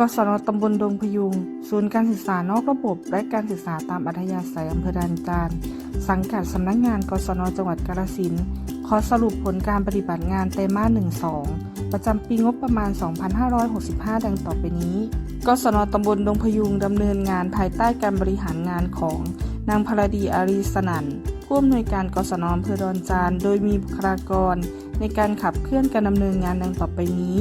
กศนตำบลดงพยุง ศูนย์การศึกษานอกระบบ และการศึกษาตามอัธยาศัยอำเภอดานจาน สังกัดสำนักงานกศนจังหวัดกาฬสินธุ์ขอสรุปผลการปฏิบัติงานไตรมาส1-2 ประจำปีงบประมาณ 2565 ดังต่อไปนี้ กศนตำบลดงพยุงดำเนินงานภายใต้การบริหารงานของนางพรดีอารีสนันผู้อำนวยการกศนอำเภอดอนจาน โดยมีบุคลากร ในการขับเคลื่อนการดำเนินงานดังต่อไปนี้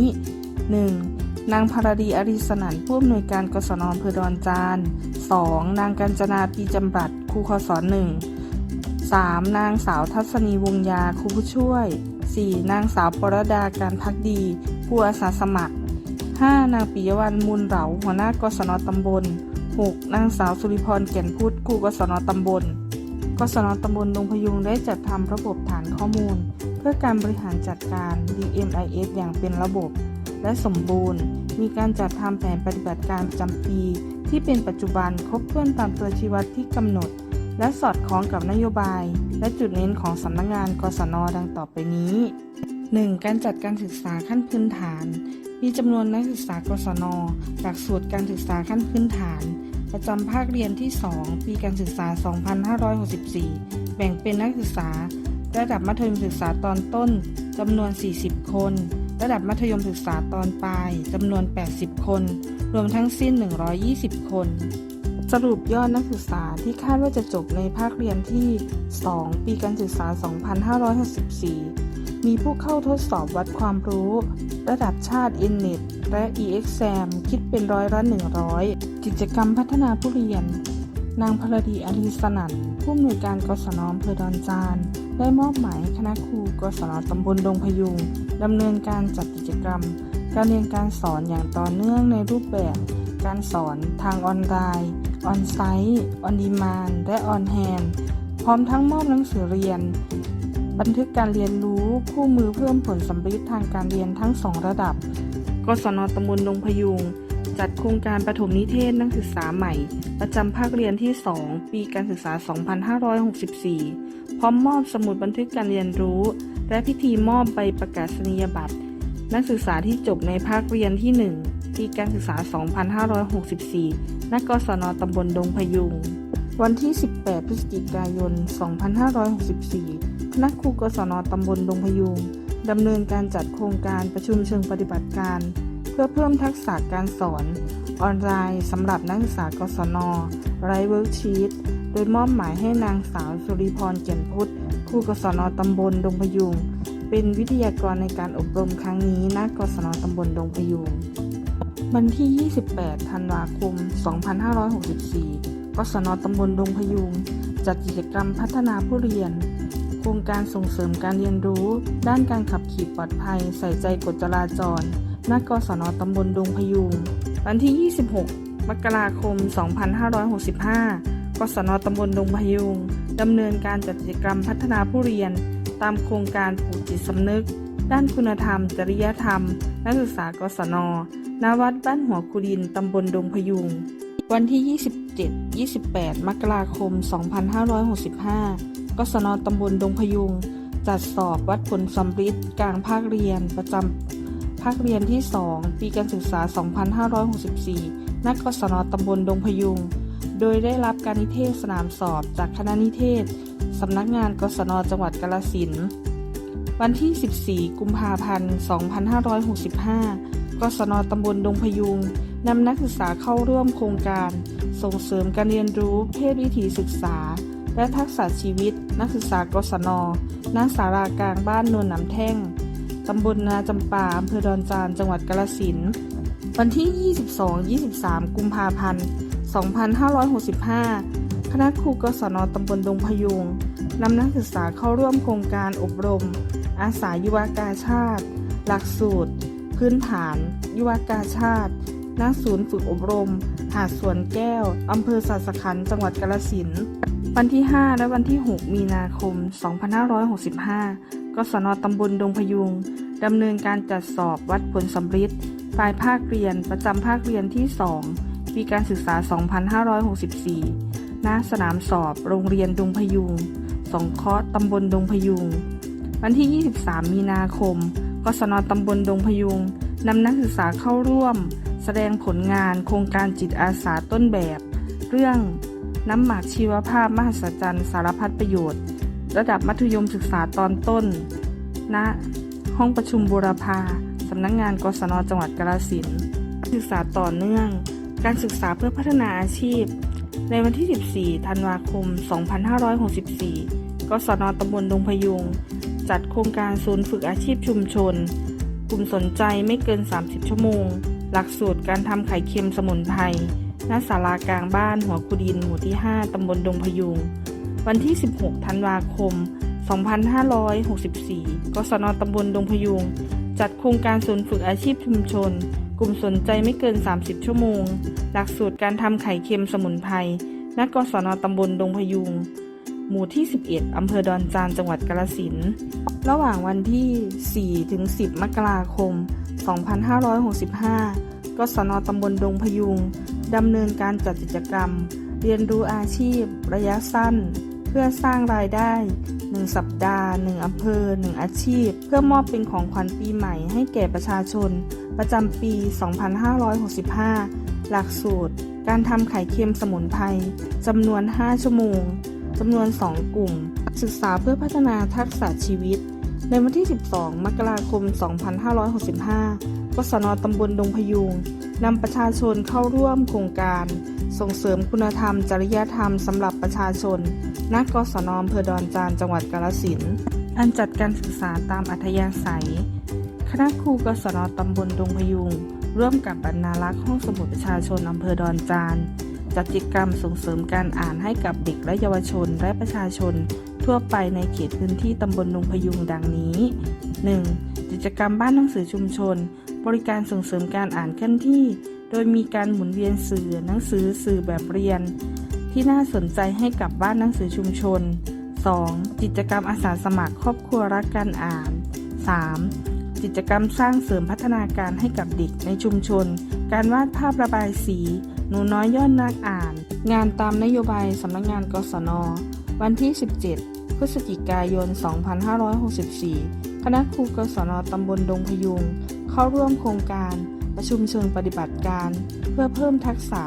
1. นางพรดีอรีสนันผู้อำนวยการกศนอำเภอดอนจาน 2. นางกัญจนาปีจำรัดครูคศหนึ่ง 3. นางสาวทัศนีวงยาครูผู้ช่วย 4. นางสาวปรดาการพักดี ผู้อาสาสมัคร 5. นางปิยวรรณมูลเหลาหัวหน้ากศนตำบล 6. นางสาวสุริพรแก่นพุทธครูกศนตำบล กศนตำบลดงพยุงได้จัดทำระบบฐานข้อมูล เพื่อการบริหารจัดการ DMIS อย่างเป็นระบบ และสมบูรณ์ มีการจัดทำแผนปฏิบัติการประจำปี ที่เป็นปัจจุบันครบถ้วนตามตัวชี้วัดที่กำหนด และสอดคล้องกับนโยบาย และจุดเน้นของสำนักงานกศนดังต่อไปนี้ 1. การจัดการศึกษาขั้นพื้นฐาน มีจำนวนนักศึกษากศนหลักสูตรการศึกษาขั้นพื้นฐาน ประจำภาคเรียนที่ 2 ปีการศึกษา 2564 แบ่งเป็นนักศึกษา ระดับมัธยมศึกษาตอนต้นจำนวน 40 คน ระดับมัธยมศึกษาตอนปลายจำนวน 80 คน รวมทั้งสิ้น 120 คน สรุปยอดนักศึกษาที่คาดว่าจะจบในภาคเรียนที่ 2 ปีการศึกษา 2564 มีผู้เข้าทดสอบวัดความรู้ ระดับชาติ n n e t และ EXAM คิดเป็นร้อยละ100 กิจกรรมพัฒนาผู้เรียน นางพลดีอรีสนันผู้อำนวยการกศนอำเภอดอนจาน ได้มอบหมายคณะครูกศนตำบลดงพยุง ดำเนินการจัดกิจกรรม การเรียนการสอนอย่างต่อเนื่องในรูปแบบ การสอนทางออนไลน์ออนไซต์ออนดีมานและออนแฮนพร้อมทั้งมอบหนังสือเรียน บันทึกการเรียนรู้คู่มือเพิ่มผลสำเร็จทางการเรียนทั้งสองระดับกศนตำบลดงพยุงจัดโครงการปฐมนิเทศนักศึกษาใหม่ ประจำภาคเรียนที่ 2 ปีการศึกษา 2564 พร้อมมอบสมุดบันทึกการเรียนรู้ และพิธีมอบใบประกาศนียบัตร นักศึกษาที่จบในภาคเรียนที่ 1 ปีการศึกษา 2564 ณ กศนตำบลดงพยุง วันที่ 18 พฤศจิกายน 2564 คณะครูกศนตำบลดงพยุงดำเนินการจัดโครงการประชุมเชิงปฏิบัติการ เพื่อเพิ่มทักษะการสอน ออนไลน์สำหรับนักศึกษากศนไรเวิร์กชีตโดยมอบหมายให้นางสาวสุริพรเกียนพุทธ ครูกศนตำบลดงพยุง เป็นวิทยากรในการอบรมครั้งนี้ณกศนตำบลดงพยุง วันที่ 28 ธันวาคม 2564 กศนตำบลดงพยุง จัดกิจกรรมพัฒนาผู้เรียน โครงการส่งเสริมการเรียนรู้ ด้านการขับขี่ปลอดภัย ใส่ใจกฎจราจรณกศนตำบลดงพยุง วันที่ 26 มกราคม 2565 กศนตำบลดงพยุงดำเนินการจัดกิจกรรมพัฒนาผู้เรียน ตามโครงการปลูกจิตสำนึก ด้านคุณธรรม จริยธรรม นักศึกษากศนณวัดบ้านหัวคุดินตำบลดงพยุงวันที่ 27 28 มกราคม 2565 กศนตำบลดงพยุง จัดสอบวัดผลสำริดกลางภาคเรียนประจำภาคเรียนที่ 2 ปีการศึกษา 2564ณกศนตำบลดงพยุง โดยได้รับการนิเทศสนามสอบจากคณะนิเทศ สำนักงานกศนจังหวัดกาฬสินวันที่ 14 กุมภาพันธ์ 2565 กศนตำบลดงพยุงนำนักศึกษาเข้าร่วมโครงการ ส่งเสริมการเรียนรู้เพศวิถีศึกษา และทักษะชีวิต นักศึกษากศนณศาลากลางบ้านโนนน้ำแท่ง ตำบลนาจำปาอำเภอดอนจาน จังหวัดกาฬสิน วันที่ 22-23 กุมภาพันธ์ 2565 คณะครูกศนตำบลดงพยุงนำนักศึกษาเข้าร่วมโครงการอบรม อาสายุวกาชาติ หลักสูตร พื้นฐาน ยุวกาชาติณศูนย์ฝึกอบรม หาดสวนแก้ว อำเภอสัสขันธ์จังหวัดกาฬสินธุ์วันที่ 5 และวันที่ 6 มีนาคม 2565 กศนตำบลดงพยุงดำเนินการจัดสอบวัดผลสำริดปลายภาคเรียนประจำภาคเรียนที่ 2 ปีการศึกษา 2564ณสนามสอบ โรงเรียนดงพยุง สงเคราะห์ตำบลดงพยุง วันที่ 23 มีนาคม กศนตำบลดงพยุงนำนักศึกษาเข้าร่วม แสดงผลงานโครงการจิตอาสาต้นแบบ เรื่องน้ำหมักชีวภาพมหัศจรรย์สารพัดประโยชน์ ระดับมัธยมศึกษาตอนต้นณห้องประชุมบูรพาสำนักงงานกศนจังหวัดกาฬสินธุ์ศึกษาต่อเนื่อง การศึกษาเพื่อพัฒนาอาชีพ ในวันที่ 14 ธันวาคม 2564กศนตำบลดงพยุง จัดโครงการศูนย์ฝึกอาชีพชุมชน กลุ่มสนใจไม่เกิน 30 ชั่วโมง หลักสูตรการทำไข่เค็มสมุนไพร ณ ศาลากลางบ้านหัวคุดินหมู่ที่ 5 ตำบลดงพยุง วันที่ 16 ธันวาคม 2564กศนตำบลดงพยุง จัดโครงการศูนย์ฝึกอาชีพชุมชน กลุ่มสนใจไม่เกิน 30 ชั่วโมง หลักสูตรการทำไข่เค็มสมุนไพรณกศนตำบลดงพยุง หมู่ที่ 11 อำเภอดอนจาน จังหวัดกาฬสิน ระหว่างวันที่ 4 ถึง 10 มกราคม 2565 กศนตำบลดงพยุง ดำเนินการจัดกิจกรรม เรียนรู้อาชีพ ระยะสั้น เพื่อสร้างรายได้ 1 สัปดาห์ 1 อำเภอ 1 อาชีพ เพื่อมอบเป็นของขวัญปีใหม่ให้แก่ประชาชน ประจำปี 2565 หลักสูตร การทำไข่เค็มสมุนไพรจำนวน 5 ชั่วโมงจำนวน 2 กลุ่ม ศึกษาเพื่อพัฒนาทักษะชีวิต ในวันที่ 12 มกราคม 2565กศนตำบลดงพยุงนำประชาชนเข้าร่วมโครงการ ส่งเสริมคุณธรรม จริยธรรมสำหรับประชาชนณกศนอำเภอดอนจานจังหวัดกาฬสินอันจัดการศึกษาตามอัธยาศัย คณะครูกศนตำบลดงพยุง ร่วมกับบรรณารักษ์ห้องสมุดประชาชนอำเภอดอนจานจัดกิจกรรมส่งเสริมการอ่านให้กับเด็กและเยาวชนและประชาชน ทั่วไปในเขตพื้นที่ตำบลดงพยุงดังนี้ 1. กิจกรรมบ้านหนังสือชุมชน บริการส่งเสริมการอ่านเคลื่อนที่ โดยมีการหมุนเวียนสื่อหนังสือสื่อแบบเรียน ที่น่าสนใจให้กับบ้านหนังสือชุมชน 2. กิจกรรมอาสาสมัครครอบครัวรักการอ่าน 3. กิจกรรมสร้างเสริมพัฒนาการให้กับเด็กในชุมชน การวาดภาพระบายสี หนูน้อยยอดนักอ่าน งานตามนโยบายสำนักงานกศน วันที่ 17 พฤศจิกายน 2564 คณะครูกศนตำบลดงพยุง เข้าร่วมโครงการ ประชุมเชิงปฏิบัติการ เพื่อเพิ่มทักษะ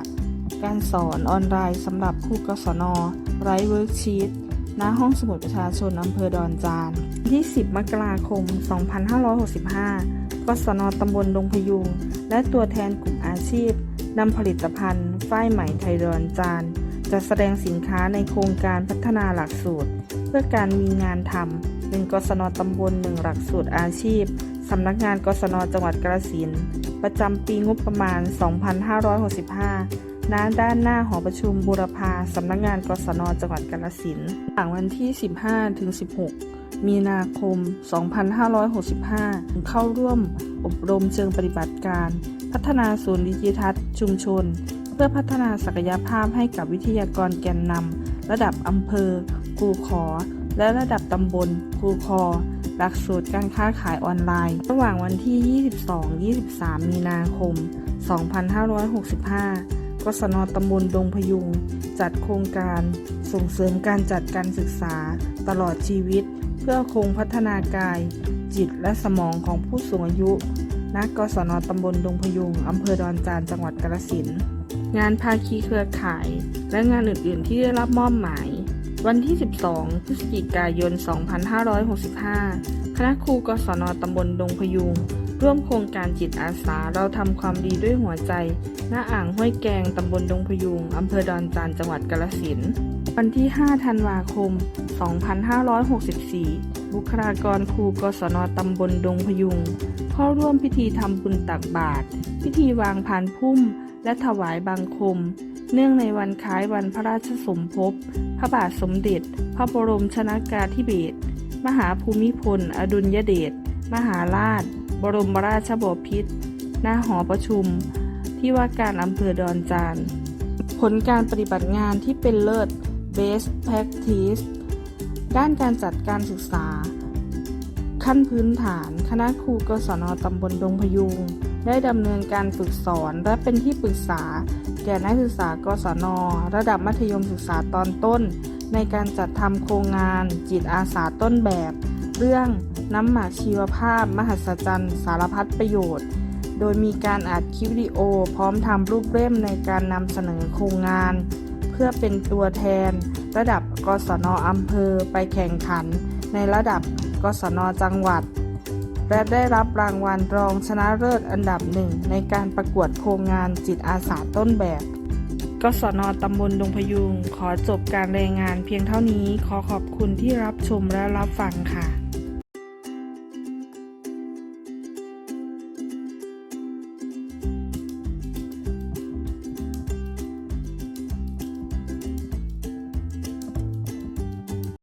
การสอนออนไลน์สำหรับครูกศนไร้เวิร์กชีต ณห้องสมุดประชาชนอำเภอดอนจานที่10มกราคม 2565กศนตำบลดงพยุง และตัวแทนกลุ่มอาชีพนำผลิตภัณฑ์ ฝ้ายไหมไทยดอนจานจัดแสดงสินค้าในโครงการพัฒนาหลักสูตร เพื่อการมีงานทำหนึ่งกศนตำบลหนึ่งหลักสูตรอาชีพสำนักงานกศนจังหวัดกาฬสินประจำปีงบประมาณ 2565 ณด้านหน้าหอประชุมบูรพาสำนักงานกศนจังหวัดกาฬสินหลังวันที่ 15ถึง16 มีนาคม 2565 เข้าร่วมอบรมเชิงปฏิบัติการ พัฒนาศูนย์ดิจิทัลชุมชน เพื่อพัฒนาศักยภาพให้กับวิทยากรแกนนำระดับอำเภอครูขอ และระดับตำบลครูคอหลักสูตรการค้าขายออนไลน์ ระหว่างวันที่ 22-23 มีนาคม 2565 กศนตำบลดงพยุง จัดโครงการส่งเสริมการจัดการศึกษาตลอดชีวิต เพื่อคงพัฒนากาย จิตและสมองของผู้สูงอายุณกศนตำบลดงพยุงอำเภอดอนจานจังหวัดกาฬสินธุ์งานภาคีเครือข่าย และงานอื่น ๆ ที่ได้รับมอบหมาย วันที่ 12 พฤศจิกายน 2565 คณะครูกศนตำบลดงพยุง ร่วมโครงการจิตอาสาเราทำความดีด้วยหัวใจ ณ อ่างห้วยแกง ตำบลดงพยุง อำเภอดอนจานจังหวัดกาฬสินธุ์ วันที่ 5 ธันวาคม 2564 บุคลากรครูกศนตำบลดงพยุงเข้าร่วมพิธีทำบุญตักบาตร พิธีวางพานพุ่ม และถวายบังคม เนื่องในวันคล้ายวันพระราชสมภพ พระบาทสมเด็จ พระบรมชนากาธิเบศร มหาภูมิพล อดุลยเดช มหาราช บรมราชบพิตรหน้าหอประชุม ที่ว่าการอำเภอดอนจาน ผลการปฏิบัติงานที่เป็นเลิศ Best Practice ด้านการจัดการศึกษา ขั้นพื้นฐาน คณะครูกศนตำบลดงพยุง ได้ดำเนินการฝึกสอนและเป็นที่ปรึกษา แก่นักศึกษากศน ระดับมัธยมศึกษาตอนต้น ในการจัดทำโครงงานจิตอาสาต้นแบบ เรื่อง น้ำหมักชีวภาพ มหัศจรรย์สารพัดประโยชน์ โดยมีการอัดคลิปวิดีโอ พร้อมทำรูปเล่มในการนำเสนอโครงงาน เพื่อเป็นตัวแทน ระดับกศนอำเภอไปแข่งขัน ในระดับกศนจังหวัด และได้รับรางวัลรองชนะเลิศอันดับหนึ่งในการประกวดโครงงานจิตอาสาต้นแบบกศนตำบลดงพยุง ขอจบการรายงานเพียงเท่านี้ ขอขอบคุณที่รับชมและรับฟังค่ะ